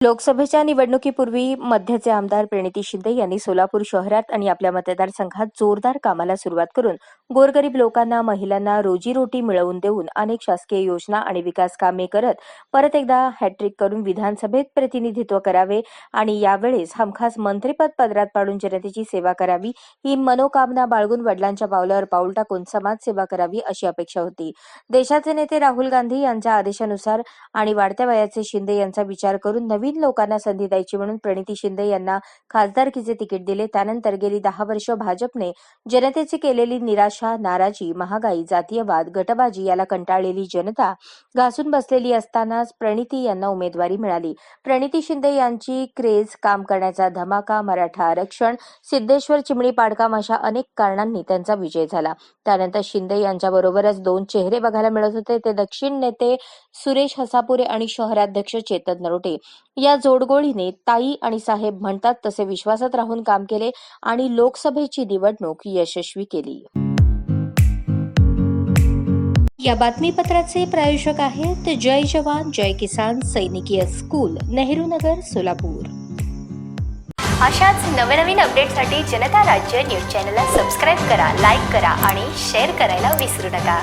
लोकसभेच्या निवडणुकीपूर्वी मध्याचे आमदार प्रणिती शिंदे यांनी सोलापूर शहरात आणि आपल्या मतदारसंघात जोरदार कामाला सुरुवात करून गोरगरीब लोकांना महिलांना रोजीरोटी मिळवून देऊन अनेक शासकीय योजना आणि विकास कामे करत परत एकदा हॅट्रिक करून विधानसभेत प्रतिनिधित्व करावे आणि यावेळेस हमखास मंत्रिपद पदरात पाडून जनतेची सेवा करावी ही मनोकामना बाळगून वडिलांच्या पावलावर पाऊल टाकून समाजसेवा करावी अशी अपेक्षा होती. देशाचे नेते राहुल गांधी यांच्या आदेशानुसार आणि वाढत्या वयाचे शिंदे यांचा विचार करून नवीन लोकांना संधी द्यायची म्हणून प्रणिती शिंदे यांना खासदारकीचे तिकीट दिले. त्यानंतर गेली दहा वर्ष भाजपने जनतेची केलेली निराशा नाराजी महागाई जातीयवाद गटबाजी याला कंटाळलेली जनता घासून बसलेली असतानाच प्रणिती यांना उमेदवारी मिळाली. प्रणिती शिंदे यांची क्रेज काम करण्याचा धमाका मराठा आरक्षण सिद्धेश्वर चिमणी पाडकाम अशा अनेक कारणांनी त्यांचा विजय झाला. त्यानंतर शिंदे यांच्याबरोबरच दोन चेहरे बघायला मिळत होते. ते दक्षिण नेते सुरेश हसापुरे आणि शहराध्यक्ष चेतन नरोटे. या जोडगोळीने ताई आणि साहेब म्हणतात तसे विश्वासात राहून काम केले आणि लोकसभेची निवडणूक यशस्वी केली. या बातमीपत्राचे प्रायोजक आहेत जय जवान जय किसान सैनिकीय स्कूल नेहरू नगर सोलापूर. अशाच नवनवीन अपडेटसाठी जनता राज्य न्यूज चॅनलला सबस्क्राईब करा लाईक करा आणि शेअर करायला विसरू नका.